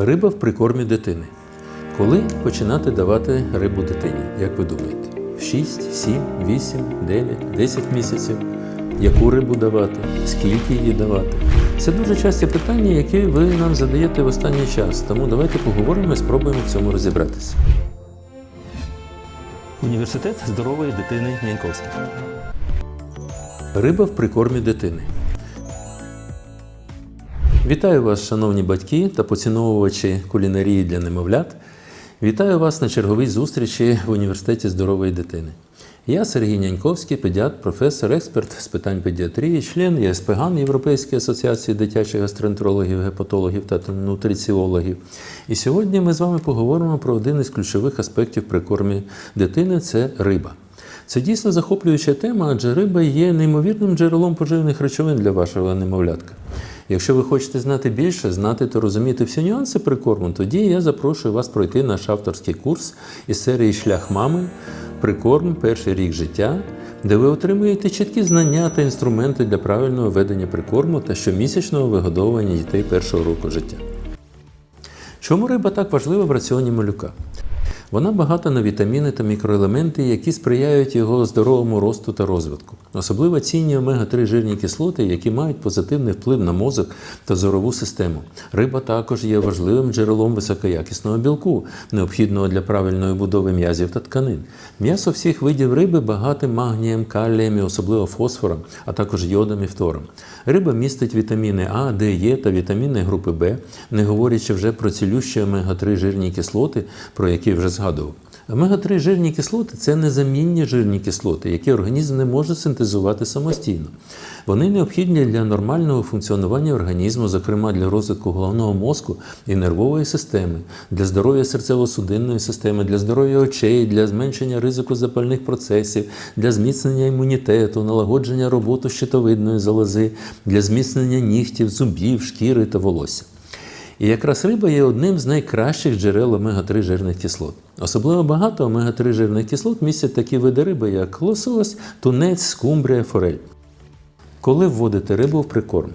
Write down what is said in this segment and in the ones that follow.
Риба в прикормі дитини. Коли починати давати рибу дитині, як ви думаєте? В 6, 7, 8, 9, 10 місяців? Яку рибу давати? Скільки її давати? Це дуже часті питання, які ви нам задаєте в останній час. Тому давайте поговоримо і спробуємо в цьому розібратися. Університет здорової дитини Яньковський. Риба в прикормі дитини. Вітаю вас, шановні батьки та поціновувачі кулінарії для немовлят. Вітаю вас на черговій зустрічі в університеті здорової дитини. Я Сергій Няньковський, педіатр, професор, експерт з питань педіатрії, член ЄСПГАН Європейської асоціації дитячих гастроентерологів, гепатологів та нутриціологів. І сьогодні ми з вами поговоримо про один із ключових аспектів прикормі дитини це риба. Це дійсно захоплююча тема, адже риба є неймовірним джерелом поживних речовин для вашого немовлятка. Якщо ви хочете знати більше, знати та розуміти всі нюанси прикорму, тоді я запрошую вас пройти наш авторський курс із серії Шлях мами Прикорм перший рік життя, де ви отримуєте чіткі знання та інструменти для правильного ведення прикорму та щомісячного вигодовування дітей першого року життя. Чому риба так важлива в раціоні малюка? Вона багата на вітаміни та мікроелементи, які сприяють його здоровому росту та розвитку. Особливо цінні омега-3 жирні кислоти, які мають позитивний вплив на мозок та зорову систему. Риба також є важливим джерелом високоякісного білку, необхідного для правильної будови м'язів та тканин. М'ясо всіх видів риби багате магнієм, калієм і особливо фосфором, а також йодом і фтором. Риба містить вітаміни А, Д, Е та вітаміни групи Б, не говорячи вже про цілющі омега-3 жирні кислоти, про які вже згадував. Омега-3 жирні кислоти це незамінні жирні кислоти, які організм не може синтезувати самостійно. Вони необхідні для нормального функціонування організму, зокрема для розвитку головного мозку і нервової системи, для здоров'я серцево-судинної системи, для здоров'я очей, для зменшення ризику запальних процесів, для зміцнення імунітету, налагодження роботи щитовидної залози, для зміцнення нігтів, зубів, шкіри та волосся. І якраз риба є одним з найкращих джерел омега-3 жирних кислот. Особливо багато омега-3 жирних кислот містять такі види риби, як лосось, тунець, скумбрія, форель. Коли вводите рибу в прикорм?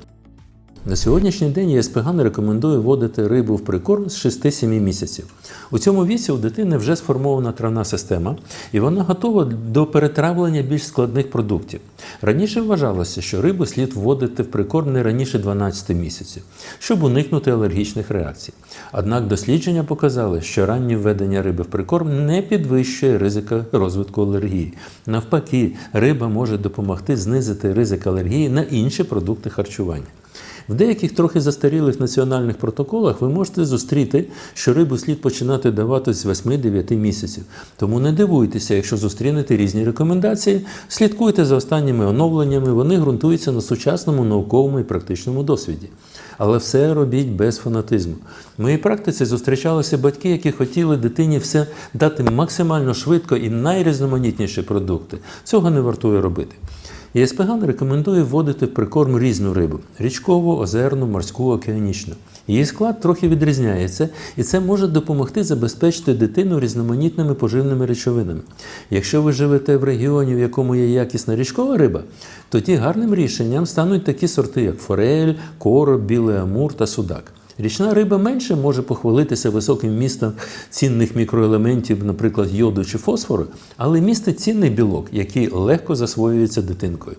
На сьогоднішній день ЄСПГ не рекомендує вводити рибу в прикорм з 6-7 місяців. У цьому віці у дитини вже сформована травна система, і вона готова до перетравлення більш складних продуктів. Раніше вважалося, що рибу слід вводити в прикорм не раніше 12 місяців, щоб уникнути алергічних реакцій. Однак дослідження показали, що раннє введення риби в прикорм не підвищує ризика розвитку алергії. Навпаки, риба може допомогти знизити ризик алергії на інші продукти харчування. В деяких трохи застарілих національних протоколах ви можете зустріти, що рибу слід починати давати з 8-9 місяців. Тому не дивуйтеся, якщо зустрінете різні рекомендації, слідкуйте за останніми оновленнями, вони ґрунтуються на сучасному науковому і практичному досвіді. Але все робіть без фанатизму. В моїй практиці зустрічалися батьки, які хотіли дитині все дати максимально швидко і найрізноманітніші продукти. Цього не вартує робити. ЄСПГАН рекомендує вводити в прикорм різну рибу річкову, озерну, морську, океанічну. Її склад трохи відрізняється, і це може допомогти забезпечити дитину різноманітними поживними речовинами. Якщо ви живете в регіоні, в якому є якісна річкова риба, тоді гарним рішенням стануть такі сорти, як форель, короб, білий амур та судак. Річна риба менше може похвалитися високим вмістом цінних мікроелементів, наприклад, йоду чи фосфору, але містить цінний білок, який легко засвоюється дитинкою.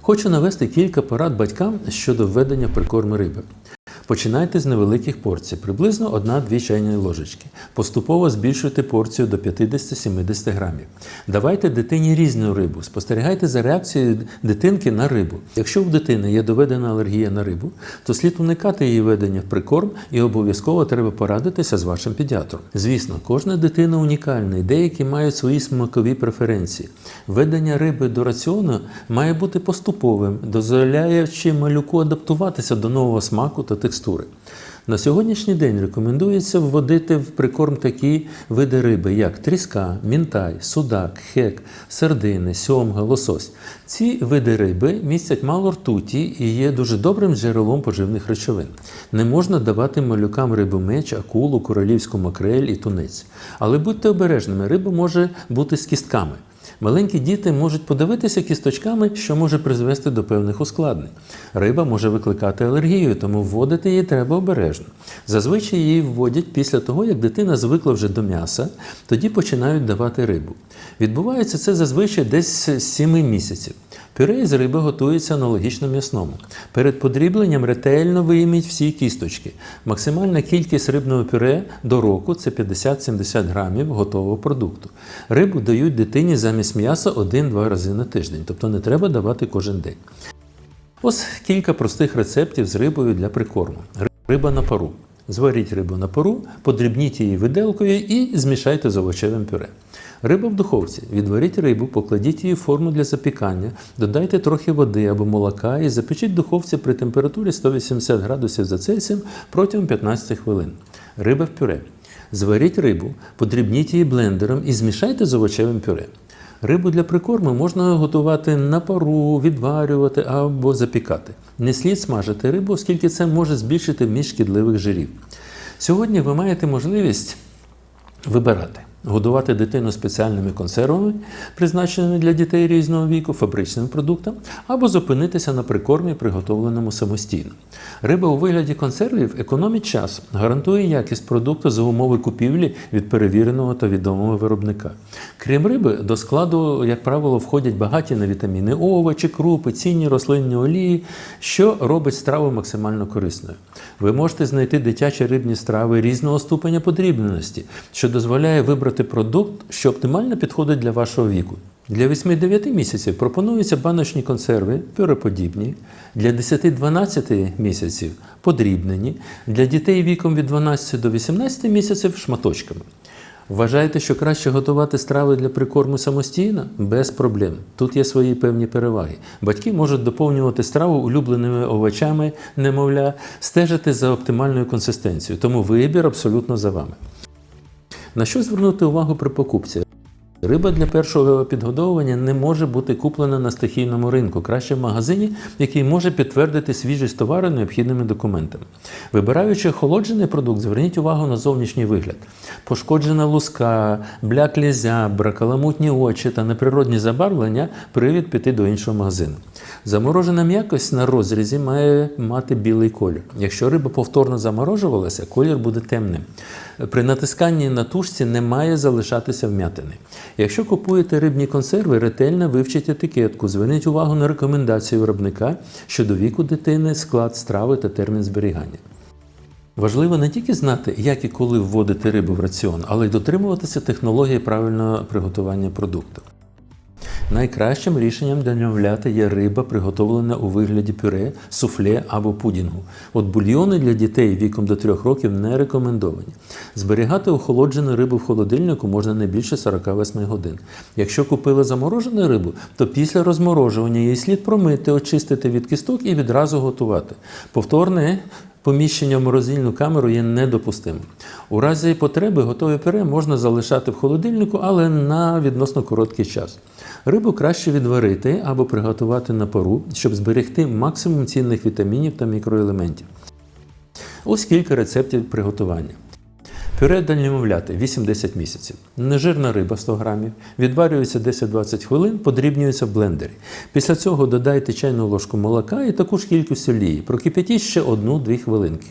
Хочу навести кілька порад батькам щодо введення прикорми риби. Починайте з невеликих порцій, приблизно 1-2 чайні ложечки. Поступово збільшуйте порцію до 50-70 грамів. Давайте дитині різну рибу. Спостерігайте за реакцією дитинки на рибу. Якщо в дитини є доведена алергія на рибу, то слід уникати її ведення в прикорм і обов'язково треба порадитися з вашим педіатром. Звісно, кожна дитина унікальна, і деякі мають свої смакові преференції. Введення риби до раціону має бути поступовим, дозволяючи малюку адаптуватися до нового смаку та текстури. На сьогоднішній день рекомендується вводити в прикорм такі види риби, як тріска, мінтай, судак, хек, сардини, сьомга, лосось. Ці види риби містять мало ртуті і є дуже добрим джерелом поживних речовин. Не можна давати малюкам рибу меч, акулу, королівську макрель і тунець. Але будьте обережними, риба може бути з кістками. Маленькі діти можуть подивитися кісточками, що може призвести до певних ускладнень. Риба може викликати алергію, тому вводити її треба обережно. Зазвичай її вводять після того, як дитина звикла вже до м'яса, тоді починають давати рибу. Відбувається це зазвичай десь з 7 місяців. Пюре з риби готується аналогічно м'ясному. Перед подрібленням ретельно вийміть всі кісточки. Максимальна кількість рибного пюре до року це 50-70 грамів готового продукту. Рибу дають дитині замість м'яса 1-2 рази на тиждень, тобто не треба давати кожен день. Ось кілька простих рецептів з рибою для прикорму. Риба на пару. Зваріть рибу на пару, подрібніть її виделкою і змішайте з овочевим пюре. Риба в духовці. Відваріть рибу, покладіть її в форму для запікання, додайте трохи води або молока і запечіть в духовці при температурі 180 градусів за Цельсієм протягом 15 хвилин. Риба в пюре. Зваріть рибу, подрібніть її блендером і змішайте з овочевим пюре. Рибу для прикорму можна готувати на пару, відварювати або запікати. Не слід смажити рибу, оскільки це може збільшити вміст шкідливих жирів. Сьогодні ви маєте можливість вибирати. Годувати дитину спеціальними консервами, призначеними для дітей різного віку, фабричним продуктом, або зупинитися на прикормі, приготовленому самостійно. Риба у вигляді консервів економить час, гарантує якість продукту за умови купівлі від перевіреного та відомого виробника. Крім риби, до складу, як правило, входять багаті на вітаміни овочі, крупи, цінні рослинні олії, що робить страву максимально корисною. Ви можете знайти дитячі рибні страви різного ступеня подрібненості, що дозволяє вибрати продукт, що оптимально підходить для вашого віку. Для 8-9 місяців пропонуються баночні консерви, пюреподібні, для 10-12 місяців подрібнені, для дітей віком від 12 до 18 місяців шматочками. Вважаєте, що краще готувати страви для прикорму самостійно? Без проблем. Тут є свої певні переваги. Батьки можуть доповнювати страву улюбленими овочами, немовля, стежити за оптимальною консистенцією, тому вибір абсолютно за вами. На що звернути увагу при покупці? Риба для першого підгодовування не може бути куплена на стихійному ринку, краще в магазині, який може підтвердити свіжість товару необхідними документами. Вибираючи охолоджений продукт, зверніть увагу на зовнішній вигляд. Пошкоджена луска, бляклі зябра, каламутні очі та неприродні забарвлення привід піти до іншого магазину. Заморожена м'якость на розрізі має мати білий колір. Якщо риба повторно заморожувалася, колір буде темним. При натисканні на тушці не має залишатися вм'ятини. Якщо купуєте рибні консерви, ретельно вивчіть етикетку, зверніть увагу на рекомендації виробника щодо віку дитини, склад страви та термін зберігання. Важливо не тільки знати, як і коли вводити рибу в раціон, але й дотримуватися технології правильного приготування продукту. Найкращим рішенням для немовляти є риба, приготовлена у вигляді пюре, суфле або пудінгу. От бульйони для дітей віком до 3 років не рекомендовані. Зберігати охолоджену рибу в холодильнику можна не більше 48 годин. Якщо купили заморожену рибу, то після розморожування її слід промити, очистити від кісток і відразу готувати. Повторне Поміщення в морозильну камеру є недопустимим. У разі потреби готове пюре можна залишати в холодильнику, але на відносно короткий час. Рибу краще відварити або приготувати на пару, щоб зберегти максимум цінних вітамінів та мікроелементів. Ось кілька рецептів приготування. Пюре для немовляти 8-10 місяців. Нежирна риба 100 грамів. Відварюється 10-20 хвилин, подрібнюється в блендері. Після цього додайте чайну ложку молока і таку ж кількість олії. Прокип'ятіть ще 1-2 хвилинки.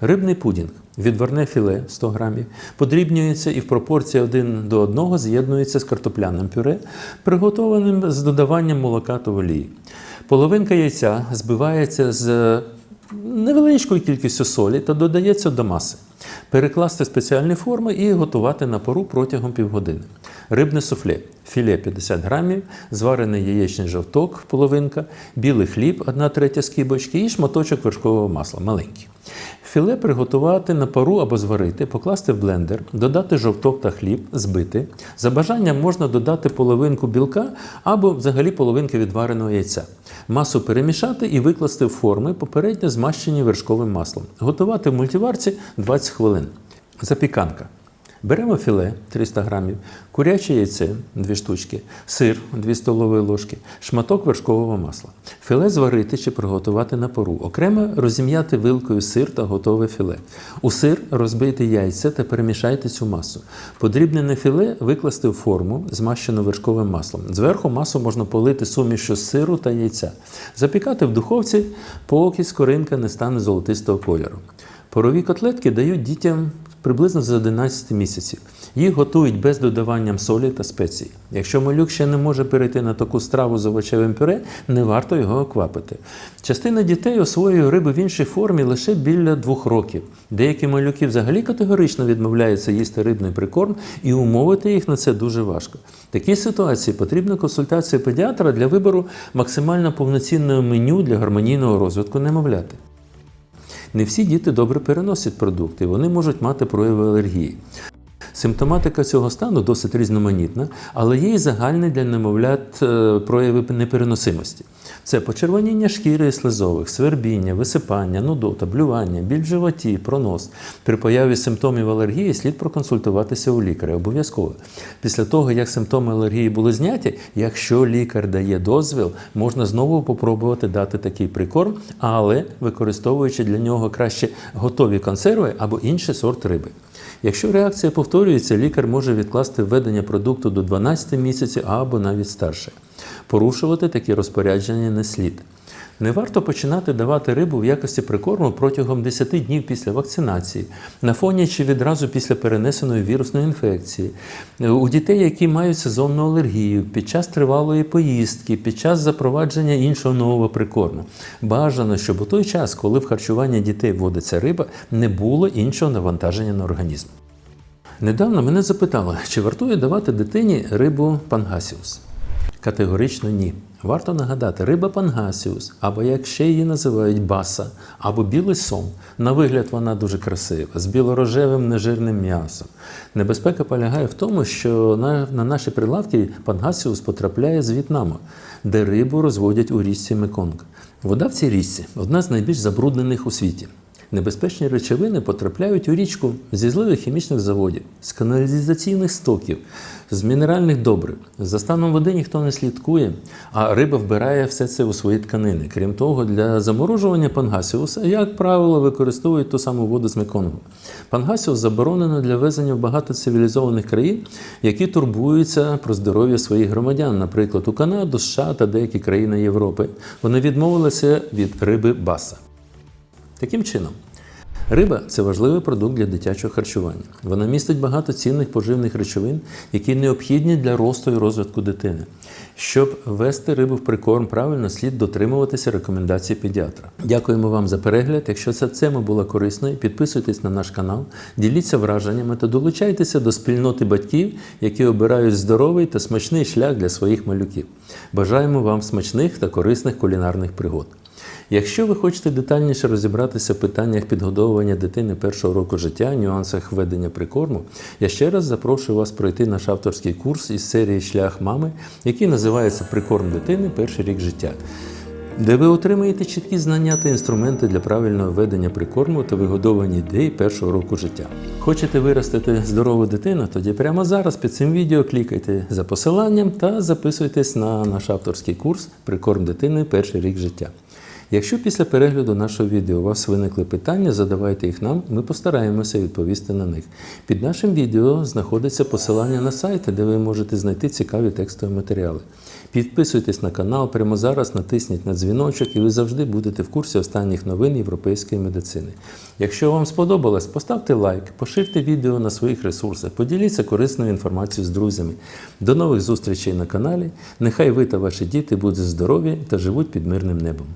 Рибний пудінг. Відварне філе 100 грамів. Подрібнюється і в пропорції 1 до 1 з'єднується з картопляним пюре, приготованим з додаванням молока та олії. Половинка яйця збивається з невеличкою кількістю солі та додається до маси. Перекласти спеціальні форми і готувати на пару протягом півгодини. Рибне суфле, філе 50 грамів, зварений яєчний жовток, половинка, білий хліб, 1 третя скибочки і шматочок вершкового масла маленький. Філе приготувати на пару або зварити, покласти в блендер, додати жовток та хліб, збити. За бажанням можна додати половинку білка або взагалі половинки відвареного яйця. Масу перемішати і викласти в форми, попередньо змащені вершковим маслом. Готувати в мультиварці 20 хвилин. Запіканка. Беремо філе 300 грамів, куряче яйце 2 штучки, сир 2 столові ложки, шматок вершкового масла. Філе зварити чи приготувати на пару. Окремо розім'яти вилкою сир та готове філе. У сир розбийте яйця та перемішайте цю масу. Подрібнене філе викласти в форму, змащену вершковим маслом. Зверху масу можна полити сумішю сиру та яйця. Запікати в духовці, поки скоринка не стане золотистого кольору. Порові котлетки дають дітям приблизно з 11 місяців. Їх готують без додавання солі та спецій. Якщо малюк ще не може перейти на таку страву з овочевим пюре, не варто його оквапити. Частина дітей освоює рибу в іншій формі лише біля двох років. Деякі малюки взагалі категорично відмовляються їсти рибний прикорм, і умовити їх на це дуже важко. В такій ситуації потрібна консультація педіатра для вибору максимально повноцінного меню для гармонійного розвитку немовляти. Не всі діти добре переносять продукти, вони можуть мати прояви алергії. Симптоматика цього стану досить різноманітна, але є і загальні для немовлят е, прояви непереносимості. Це почервоніння шкіри і слизових, свербіння, висипання, нудота, блювання, біль в животі, пронос. При появі симптомів алергії слід проконсультуватися у лікаря обов'язково. Після того, як симптоми алергії були зняті, якщо лікар дає дозвіл, можна знову попробувати дати такий прикорм, але використовуючи для нього краще готові консерви або інший сорт риби. Якщо реакція повторюється, лікар може відкласти введення продукту до 12 місяців або навіть старше. Порушувати такі розпорядження не слід. Не варто починати давати рибу в якості прикорму протягом 10 днів після вакцинації, на фоні чи відразу після перенесеної вірусної інфекції, у дітей, які мають сезонну алергію, під час тривалої поїздки, під час запровадження іншого нового прикорму. Бажано, щоб у той час, коли в харчуванні дітей вводиться риба, не було іншого навантаження на організм. Недавно мене запитали, чи вартує давати дитині рибу пангасіус. Категорично ні. Варто нагадати, риба пангасіус, або як ще її називають баса, або білий сом. На вигляд вона дуже красива, з білорожевим нежирним м'ясом. Небезпека полягає в тому, що на, на наші прилавки пангасіус потрапляє з В'єтнаму, де рибу розводять у річці Меконг. Вода в цій річці одна з найбільш забруднених у світі. Небезпечні речовини потрапляють у річку зі зливих хімічних заводів, з каналізаційних стоків, з мінеральних добрив. За станом води ніхто не слідкує, а риба вбирає все це у свої тканини. Крім того, для заморожування пангасіуса, як правило, використовують ту саму воду з Меконгу. Пангасіус заборонено для везення в багато цивілізованих країн, які турбуються про здоров'я своїх громадян, наприклад, у Канаду, США та деякі країни Європи. Вони відмовилися від риби баса. Таким чином, риба це важливий продукт для дитячого харчування. Вона містить багато цінних поживних речовин, які необхідні для росту і розвитку дитини. Щоб вести рибу в прикорм правильно, слід дотримуватися рекомендацій педіатра. Дякуємо вам за перегляд. Якщо ця тема була корисною, підписуйтесь на наш канал, діліться враженнями та долучайтеся до спільноти батьків, які обирають здоровий та смачний шлях для своїх малюків. Бажаємо вам смачних та корисних кулінарних пригод. Якщо ви хочете детальніше розібратися в питаннях підгодовування дитини першого року життя, нюансах ведення прикорму, я ще раз запрошую вас пройти наш авторський курс із серії Шлях мами, який називається Прикорм дитини перший рік життя. Де ви отримаєте чіткі знання та інструменти для правильного ведення прикорму та вигодовування дітей першого року життя. Хочете виростити здорову дитину? Тоді прямо зараз під цим відео клікайте за посиланням та записуйтесь на наш авторський курс Прикорм дитини перший рік життя. Якщо після перегляду нашого відео у вас виникли питання, задавайте їх нам, ми постараємося відповісти на них. Під нашим відео знаходиться посилання на сайти, де ви можете знайти цікаві текстові матеріали. Підписуйтесь на канал, прямо зараз натисніть на дзвіночок і ви завжди будете в курсі останніх новин європейської медицини. Якщо вам сподобалось, поставте лайк, поширте відео на своїх ресурсах, поділіться корисною інформацією з друзями. До нових зустрічей на каналі. Нехай ви та ваші діти будуть здорові та живуть під мирним небом.